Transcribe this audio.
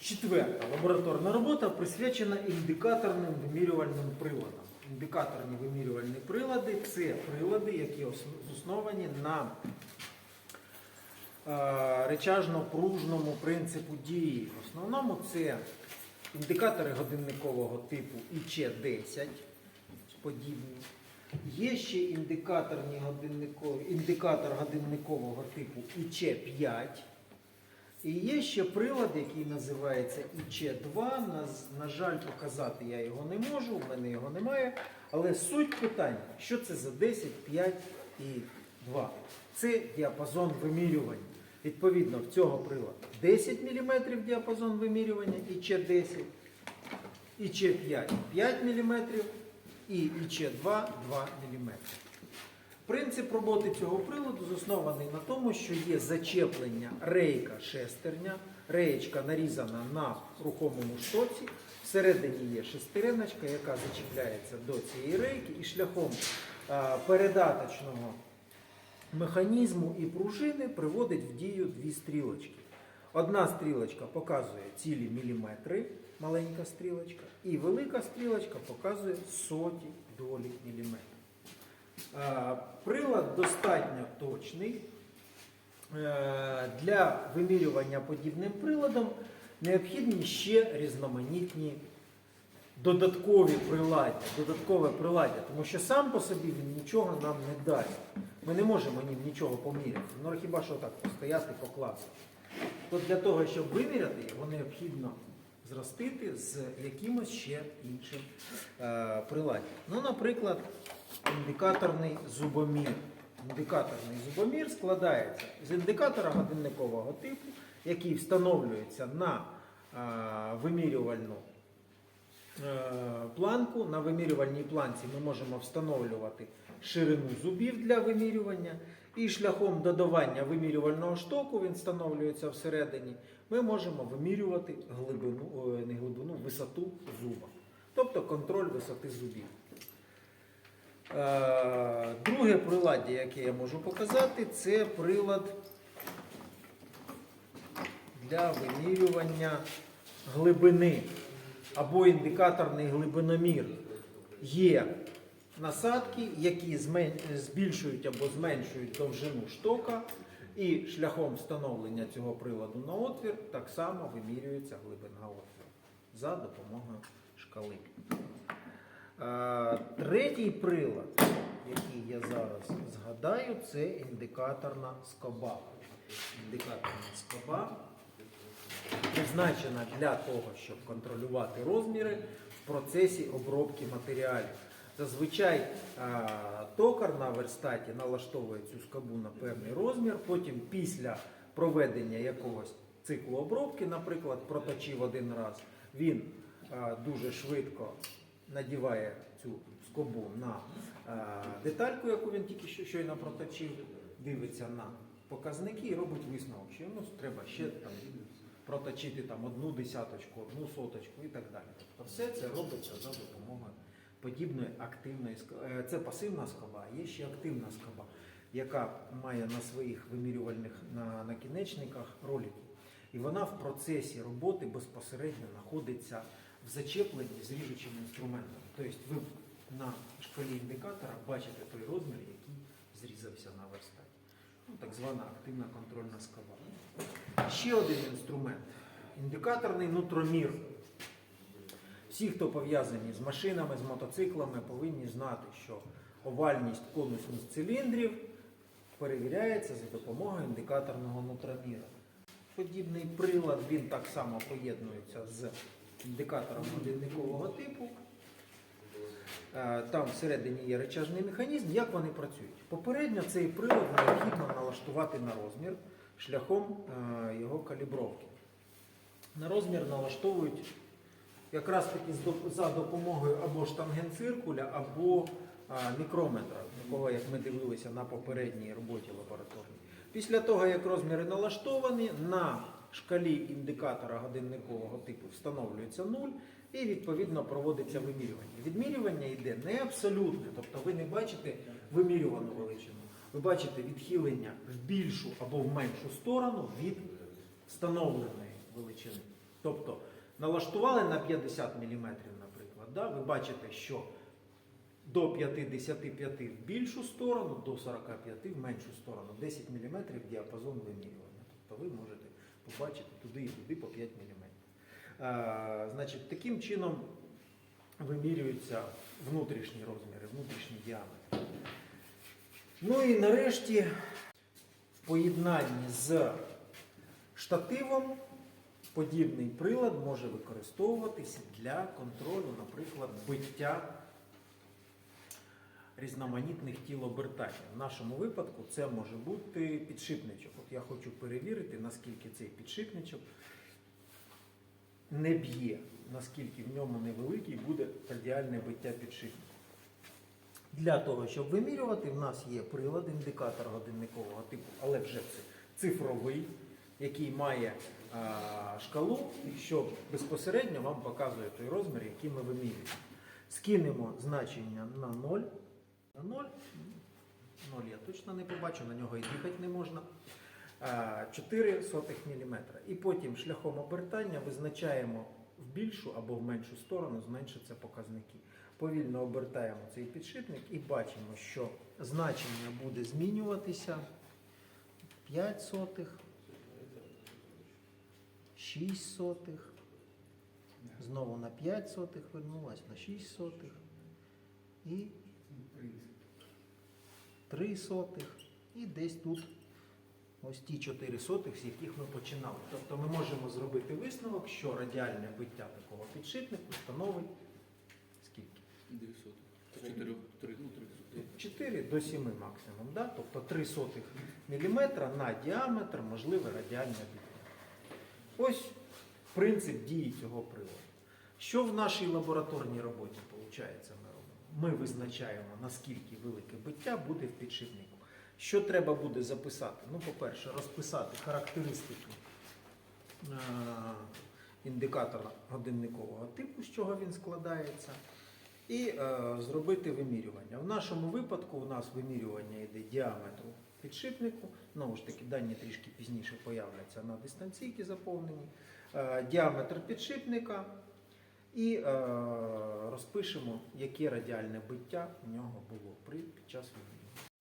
Четверта лабораторна робота присвячена індикаторним вимірювальним приладам. Індикаторні вимірювальні прилади це прилади, які засновані на е, речажно-пружному принципу дії. В основному це індикатори годинникового типу ІЧ-10 подібні. Є ще індикаторні годинникові, індикатор годинникового типу ІЧ-5. І є ще прилад, який називається ІЧ-2. На, на жаль, показати я його не можу, в мене його немає. Але суть питання, що це за 10, 5 і 2? Це діапазон вимірювання. Відповідно, в цього приладу 10 мм діапазон вимірювання ІЧ-10, ІЧ-5 5 мм і ІЧ-2 2 мм. Принцип роботи цього приладу заснований на тому, що є зачеплення рейка шестерня, реєчка нарізана на рухомому штоці, всередині є шестереночка, яка зачіпляється до цієї рейки, і шляхом передаточного механізму і пружини приводить в дію дві стрілочки. Одна стрілочка показує цілі міліметри, маленька стрілочка, і велика стрілочка показує соті долі міліметра. Е, Прилад достатньо точний. Е, Для вимірювання подібним приладом необхідні ще різноманітні додаткові приладдя, додаткове приладдя, тому що сам по собі він нічого нам не дасть. Ми не можемо нічого поміряти. Ну хіба що так постояти, покласти. То для того, щоб виміряти його, необхідно зростити з якимось ще іншим е, приладдям. Ну, наприклад, індикаторний зубомір. Індикаторний зубомір складається з індикатора годинникового типу, який встановлюється на е, вимірювальну планку. На вимірювальній планці ми можемо встановлювати ширину зубів для вимірювання. І шляхом додавання вимірювального штоку, він встановлюється всередині, ми можемо вимірювати глибину, не глибину, висоту зуба. Тобто контроль висоти зубів. Е, Друге приладдя, яке я можу показати, це прилад для вимірювання глибини або індикаторний глибиномір. Є насадки, які збільшують або зменшують довжину штока, і шляхом встановлення цього приладу на отвір так само вимірюється глибина отвору за допомогою шкали. Е, Третій прилад, який я зараз згадаю, це індикаторна скоба. Індикаторна скоба призначена для того, щоб контролювати розміри в процесі обробки матеріалів. Зазвичай е, токар на верстаті налаштовує цю скобу на певний розмір, потім після проведення якогось циклу обробки, наприклад, проточив один раз, він е, дуже швидко надіває цю скобу на е, детальку, яку він тільки що щойно проточив, дивиться на показники і робить висновок, що йому треба ще там проточити там одну десяточку, одну соточку і так далі. Тобто все це робиться за допомогою подібної активної скоби. Це пасивна скоба, є ще активна скоба, яка має на своїх вимірювальних на, накінечниках ролики. І вона в процесі роботи безпосередньо знаходиться в зачепленні з ріжучим інструментом. Тобто ви на шкалі індикатора бачите той розмір, який зрізався на верстаті. Ну, так звана активна контрольна скоба. Ще один інструмент індикаторний нутромір. Всі, хто пов'язані з машинами, з мотоциклами, повинні знати, що овальність, конусність циліндрів перевіряється за допомогою індикаторного нутроміра. Подібний прилад він так само поєднується з індикатором годинникового типу. Е, Там всередині є речажний механізм. Як вони працюють? Попередньо цей прилад необхідно налаштувати на розмір шляхом е, його калібровки. На розмір налаштовують якраз таки за допомогою або штангенциркуля, або мікрометра, такого як ми дивилися на попередній роботі лабораторній. Після того, як розміри налаштовані, на шкалі індикатора годинникового типу встановлюється 0 і відповідно проводиться вимірювання. Відмірювання йде не абсолютне, тобто ви не бачите вимірювану величину, ви бачите відхилення в більшу або в меншу сторону від встановленої величини. Тобто налаштували на 50 мм, наприклад. Да? Ви бачите, що до 55 в більшу сторону, до 45 в меншу сторону, 10 мм діапазон вимірювання. Тобто ви можете побачити туди і туди по 5 мм. А, значить, таким чином вимірюються внутрішні розміри, внутрішній діаметр. Ну і нарешті в поєднанні з штативом подібний прилад може використовуватися для контролю, наприклад, биття різноманітних тіл. В нашому випадку це може бути підшипничок. От я хочу перевірити, наскільки цей підшипничок не б'є, наскільки в ньому невеликий буде радіальне биття підшипника. Для того, щоб вимірювати, в нас є прилад, індикатор годинникового типу, але вже цифровий, який має а, шкалу, що безпосередньо вам показує той розмір, який ми вимірюємо. Скинемо значення на 0. На 0. 0 я точно не побачу, на нього і дихати не можна. А, 4 сотих мм. І потім шляхом обертання визначаємо в більшу або в меншу сторону, зменшаться показники. Повільно обертаємо цей підшипник і бачимо, що значення буде змінюватися 5 сотих, 6 сотих, знову на 5 сотих вернулась, на 6 сотих і 3 сотих. І десь тут ось ті 4 сотих, з яких ми починали. Тобто ми можемо зробити висновок, що радіальне биття такого підшипнику становить скільки? 900. 4, 3, ну, 4 до 7 максимум, да? тобто 3 сотих міліметра на діаметр можливе радіальне биття. Ось принцип дії цього приладу. Що в нашій лабораторній роботі виходить, ми робимо? Ми визначаємо, наскільки велике биття буде в підшипнику. Що треба буде записати? Ну, по-перше, розписати характеристики е, індикатора годинникового типу, з чого він складається, і е, зробити вимірювання. В нашому випадку у нас вимірювання йде діаметру підшипнику. Знову ж таки, дані трішки пізніше появляться на дистанційки заповнені. Е, діаметр підшипника і е, розпишемо, яке радіальне биття в нього було при, під час вимірювання.